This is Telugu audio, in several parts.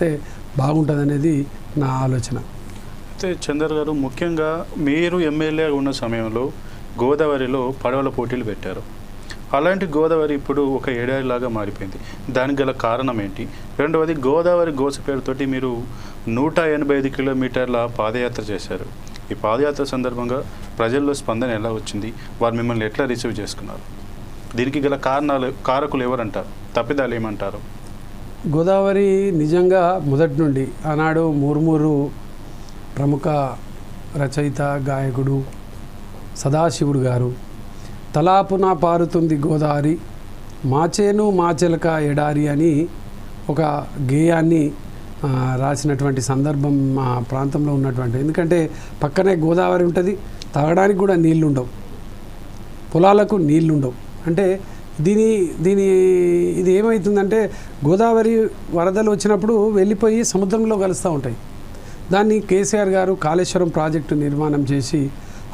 చేస్తే బాగుంటుంది అనేది నా ఆలోచన. అయితే చందర్ గారు ముఖ్యంగా మీరు ఎమ్మెల్యే ఉన్న సమయంలో గోదావరిలో పడవల పోటీలు పెట్టారు. అలాంటి గోదావరి ఇప్పుడు ఒక ఏడాదిలాగా మారిపోయింది. దానికి గల కారణం ఏంటి? రెండవది గోదావరి గోస పేరుతోటి మీరు నూట ఎనభై ఐదు కిలోమీటర్ల పాదయాత్ర చేశారు. ఈ పాదయాత్ర సందర్భంగా ప్రజల్లో స్పందన ఎలా వచ్చింది? వారు మిమ్మల్ని ఎట్లా రిసీవ్ చేసుకున్నారు? దీనికి గల కారణాలు కారకులు ఎవరంటారు? తప్పిదాలు ఏమంటారు? గోదావరి నిజంగా మొదటి నుండి ఆనాడు మూర్మూరు ప్రముఖ రచయిత గాయకుడు సదాశివుడు గారు తలాపున పారుతుంది గోదావరి మాచేను మాచెలక ఎడారి అని ఒక గేయాన్ని రాసినటువంటి సందర్భం మా ప్రాంతంలో ఉన్నటువంటి. ఎందుకంటే పక్కనే గోదావరి ఉంటుంది తాగడానికి కూడా నీళ్ళుండవు. పొలాలకు నీళ్ళుండవు. అంటే దీని దీని ఇది ఏమవుతుందంటే గోదావరి వరదలు వచ్చినప్పుడు వెళ్ళిపోయి సముద్రంలో కలుస్తూ ఉంటాయి. దాన్ని కేసీఆర్ గారు కాళేశ్వరం ప్రాజెక్టు నిర్మాణం చేసి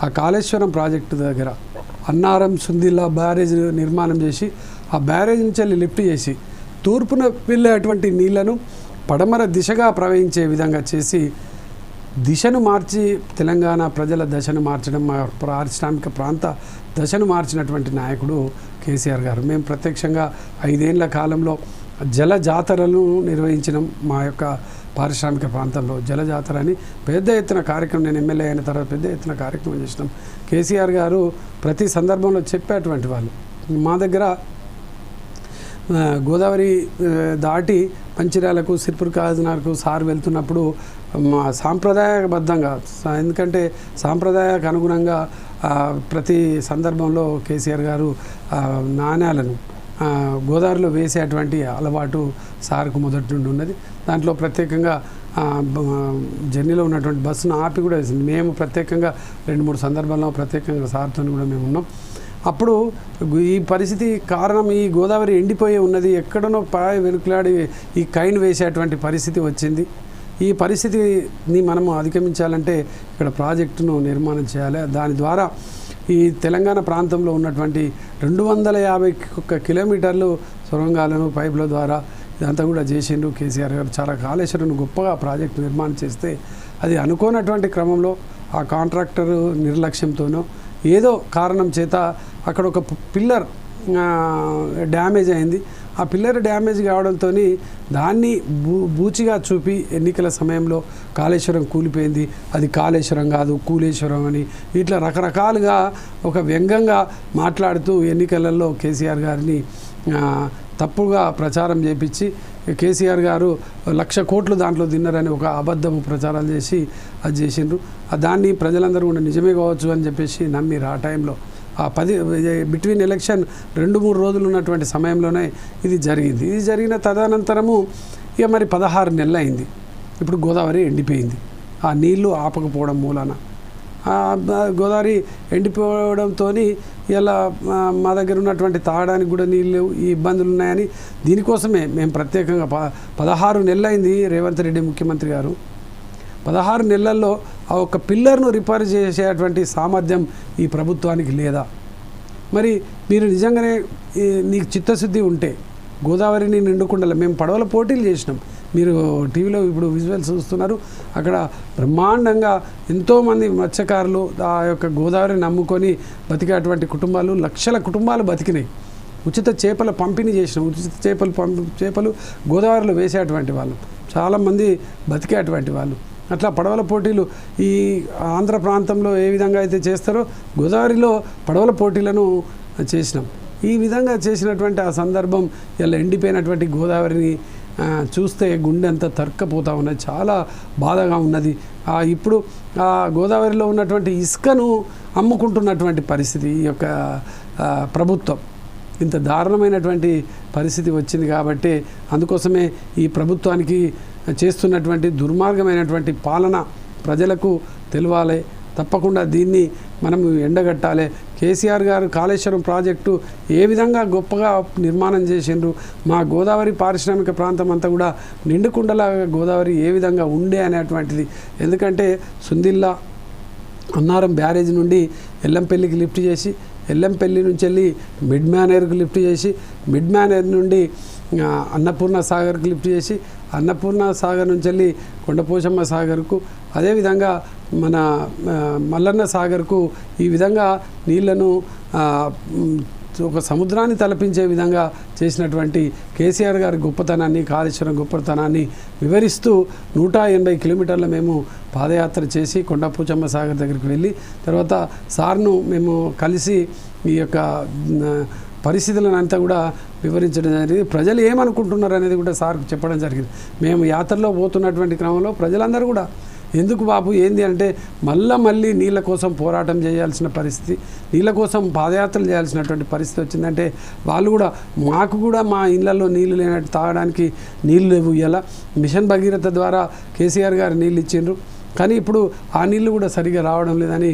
ఆ కాళేశ్వరం ప్రాజెక్టు దగ్గర అన్నారం సుందిల్లా బ్యారేజ్ నిర్మాణం చేసి ఆ బ్యారేజ్ నుంచి వెళ్ళి లిఫ్ట్ చేసి తూర్పున వెళ్ళేటువంటి నీళ్ళను పడమర దిశగా ప్రవహించే విధంగా చేసి దిశను మార్చి తెలంగాణ ప్రజల దశను మార్చడం మా పారిశ్రామిక ప్రాంత దశను మార్చినటువంటి నాయకుడు కేసీఆర్ గారు. మేము ప్రత్యక్షంగా ఐదేళ్ళ కాలంలో జల జాతరలు నిర్వహించడం మా యొక్క పారిశ్రామిక ప్రాంతంలో. జల జాతర అని పెద్ద ఎత్తున కార్యక్రమం నేను ఎమ్మెల్యే అయిన తర్వాత పెద్ద ఎత్తున కార్యక్రమం చేసినాం. కేసీఆర్ గారు ప్రతి సందర్భంలో చెప్పేటువంటి వాళ్ళు. మా దగ్గర గోదావరి దాటి మంచిర్యాలకు సిర్పూర్ కాజనార్కు సార్ వెళ్తున్నప్పుడు మా సాంప్రదాయబద్ధంగా ఎందుకంటే సాంప్రదాయకు అనుగుణంగా ప్రతి సందర్భంలో కేసీఆర్ గారు నాణ్యాలను గోదావరిలో వేసేటువంటి అలవాటు సార్కు మొదటి నుండి ఉన్నది. దాంట్లో ప్రత్యేకంగా జర్నీలో ఉన్నటువంటి బస్సును ఆపి కూడా వేసింది. మేము ప్రత్యేకంగా రెండు మూడు సందర్భాల్లో ప్రత్యేకంగా సార్తో కూడా మేము ఉన్నాం. అప్పుడు ఈ పరిస్థితి కారణం ఈ గోదావరి ఎండిపోయి ఉన్నది. ఎక్కడనో పాయ వెనుకలాడి ఈ కైన్ వేసేటువంటి పరిస్థితి వచ్చింది. ఈ పరిస్థితిని మనము అధిగమించాలంటే ఇక్కడ ప్రాజెక్టును నిర్మాణం చేయాలి. దాని ద్వారా ఈ తెలంగాణ ప్రాంతంలో ఉన్నటువంటి రెండు వందల యాభై ఒక్క కిలోమీటర్లు సొరంగాలను పైపుల ద్వారా ఇదంతా కూడా చేసిండు కేసీఆర్ గారు. చాలా కాళేశ్వరం గొప్పగా ప్రాజెక్టు నిర్మాణం చేస్తే అది అనుకోనటువంటి క్రమంలో ఆ కాంట్రాక్టరు నిర్లక్ష్యంతోనో ఏదో కారణం చేత అక్కడ ఒక పిల్లర్ డ్యామేజ్ అయింది. ఆ పిల్లర్ డ్యామేజ్ కావడంతో దాన్ని బూ బూచిగా చూపి ఎన్నికల సమయంలో కాళేశ్వరం కూలిపోయింది. అది కాళేశ్వరం కాదు కూలేశ్వరం అని ఇట్లా రకరకాలుగా ఒక వ్యంగ్యంగా మాట్లాడుతూ ఎన్నికలలో కేసీఆర్ గారిని తప్పుగా ప్రచారం చేపించి కేసీఆర్ గారు లక్ష కోట్లు దాంట్లో తిన్నారని ఒక అబద్ధము ప్రచారాలు చేసి అది చేసిండ్రు. ఆ దాన్ని ప్రజలందరూ కూడా నిజమే కావచ్చు అని చెప్పేసి నమ్మిరు ఆ టైంలో. ఆ పది బిట్వీన్ ఎలక్షన్ రెండు మూడు రోజులు ఉన్నటువంటి సమయంలోనే ఇది జరిగింది. ఇది జరిగిన తదనంతరము ఇక మరి పదహారు నెలలు అయింది ఇప్పుడు గోదావరి ఎండిపోయింది. ఆ నీళ్ళు ఆపకపోవడం మూలాన. గోదావరి ఎండిపోవడంతో ఇలా మా దగ్గర ఉన్నటువంటి తాగడానికి కూడా నీళ్ళు ఈ ఇబ్బందులు ఉన్నాయని దీనికోసమే మేము ప్రత్యేకంగా ప పదహారు నెలలైంది రేవంత్ రెడ్డి ముఖ్యమంత్రి గారు. పదహారు నెలల్లో ఆ ఒక్క పిల్లర్ను రిపేర్ చేసేటువంటి సామర్థ్యం ఈ ప్రభుత్వానికి లేదా? మరి మీరు నిజంగానే నీకు చిత్తశుద్ధి ఉంటే గోదావరిని నిండుకుండల మేము పడవల పోటీలు చేసినాం. మీరు టీవీలో ఇప్పుడు విజువల్స్ చూస్తున్నారు. అక్కడ బ్రహ్మాండంగా ఎంతోమంది మత్స్యకారులు ఆ యొక్క గోదావరిని నమ్ముకొని బతికేటువంటి కుటుంబాలు లక్షల కుటుంబాలు బతికినాయి. ఉచిత చేపల పంపిణీ చేసినాం. ఉచిత చేపలు పంపి చేపలు గోదావరిలో వేసేటువంటి వాళ్ళు. చాలామంది బతికేటువంటి వాళ్ళు. అట్లా పడవల పోటీలు ఈ ఆంధ్ర ప్రాంతంలో ఏ విధంగా అయితే చేస్తారో గోదావరిలో పడవల పోటీలను చేసినాం. ఈ విధంగా చేసినటువంటి ఆ సందర్భం ఇలా ఎండిపోయినటువంటి గోదావరిని చూస్తే గుండె అంతా తరక్కపోతా ఉన్నది. చాలా బాధగా ఉన్నది. ఇప్పుడు ఆ గోదావరిలో ఉన్నటువంటి ఇసుకను అమ్ముకుంటున్నటువంటి పరిస్థితి ఈ యొక్క ప్రభుత్వం. ఇంత దారుణమైనటువంటి పరిస్థితి వచ్చింది కాబట్టి అందుకోసమే ఈ ప్రభుత్వానికి చేస్తున్నటువంటి దుర్మార్గమైనటువంటి పాలన ప్రజలకు తెలియాలి తప్పకుండా దీన్ని మనం ఎండగట్టాలి. కేసీఆర్ గారు కాళేశ్వరం ప్రాజెక్టు ఏ విధంగా గొప్పగా నిర్మాణం చేసిండ్రు? మా గోదావరి పారిశ్రామిక ప్రాంతం అంతా కూడా నిండుకుండలాగా గోదావరి ఏ విధంగా ఉండే అనేటువంటిది. ఎందుకంటే సుందిల్లా అన్నారం బ్యారేజ్ నుండి ఎల్లంపల్లికి లిఫ్ట్ చేసి ఎల్లంపల్లి నుంచి వెళ్ళి మిడ్ మ్యానేర్కి లిఫ్ట్ చేసి మిడ్ మ్యానేర్ నుండి అన్నపూర్ణ సాగర్కి లిఫ్ట్ చేసి అన్నపూర్ణ సాగర్ నుంచి వెళ్ళి కొండపోషమ్మ సాగర్కు అదేవిధంగా మన మల్లన్న సాగర్కు ఈ విధంగా నీళ్ళను ఒక సముద్రాన్ని తలపించే విధంగా చేసినటువంటి కేసీఆర్ గారి గొప్పతనాన్ని కాళేశ్వరం గొప్పతనాన్ని వివరిస్తూ నూట ఎనభై కిలోమీటర్ల మేము పాదయాత్ర చేసి కొండపూచమ్మ సాగర్ దగ్గరికి వెళ్ళి తర్వాత సార్ను మేము కలిసి ఈ యొక్క పరిస్థితులను అంతా కూడా వివరించడం జరిగింది. ప్రజలు ఏమనుకుంటున్నారు అనేది కూడా సార్ చెప్పడం జరిగింది. మేము యాత్రలో పోతున్నటువంటి క్రమంలో ప్రజలందరూ కూడా ఎందుకు బాబు ఏంది అంటే మళ్ళా మళ్ళీ నీళ్ళ కోసం పోరాటం చేయాల్సిన పరిస్థితి నీళ్ళ కోసం పాదయాత్రలు చేయాల్సినటువంటి పరిస్థితి వచ్చిందంటే వాళ్ళు కూడా మాకు కూడా మా ఇళ్ళలో నీళ్ళు లేనట్టు తాగడానికి నీళ్ళు లేవు. ఇలా మిషన్ భగీరథ ద్వారా కేసీఆర్ గారు నీళ్ళు ఇచ్చిండ్రు. కానీ ఇప్పుడు ఆ నీళ్ళు కూడా సరిగా రావడం లేదని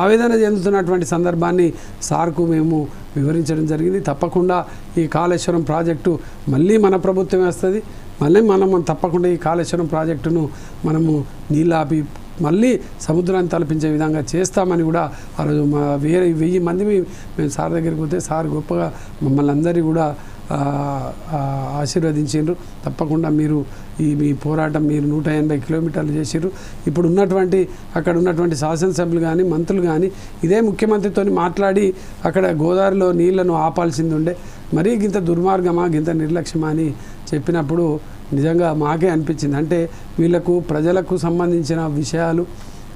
ఆవేదన చెందుతున్నటువంటి సందర్భాన్ని సార్కు మేము వివరించడం జరిగింది. తప్పకుండా ఈ కాళేశ్వరం ప్రాజెక్టు మళ్ళీ మన ప్రభుత్వం వేస్తుంది. మళ్ళీ మనం తప్పకుండా ఈ కాళేశ్వరం ప్రాజెక్టును మనము నీళ్ళు ఆపి మళ్ళీ సముద్రాన్ని తలపించే విధంగా చేస్తామని కూడా ఆ రోజు మా వేరే వెయ్యి మంది మేము సార్ దగ్గరికి పోతే సార్ గొప్పగా మమ్మల్ని అందరినీ కూడా ఆశీర్వదించారు తప్పకుండా మీరు ఈ మీ పోరాటం మీరు నూట ఎనభై కిలోమీటర్లు చేసిర్రు ఇప్పుడు ఉన్నటువంటి అక్కడ ఉన్నటువంటి శాసనసభ్యులు కానీ మంత్రులు కానీ ఇదే ముఖ్యమంత్రితో మాట్లాడి అక్కడ గోదావరిలో నీళ్ళను ఆపాల్సింది ఉండే మరీ గింత దుర్మార్గమా గింత నిర్లక్ష్యమా అని చెప్పినప్పుడు నిజంగా మాకే అనిపించింది. అంటే వీళ్ళకు ప్రజలకు సంబంధించిన విషయాలు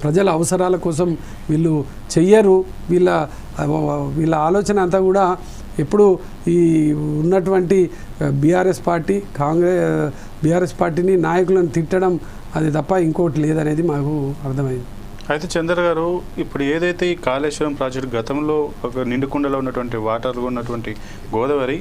ప్రజల అవసరాల కోసం వీళ్ళు చెయ్యరు. వీళ్ళ వీళ్ళ ఆలోచన అంతా కూడా ఇప్పుడు ఈ ఉన్నటువంటి బీఆర్ఎస్ పార్టీ కాంగ్రెస్ బీఆర్ఎస్ పార్టీని నాయకులను తిట్టడం అది తప్ప ఇంకోటి లేదనేది మాకు అర్థమైంది. అయితే చంద్ర గారు ఇప్పుడు ఏదైతే ఈ కాళేశ్వరం ప్రాజెక్టు గతంలో ఒక నిండుకుండలో ఉన్నటువంటి వాటర్లో ఉన్నటువంటి గోదావరి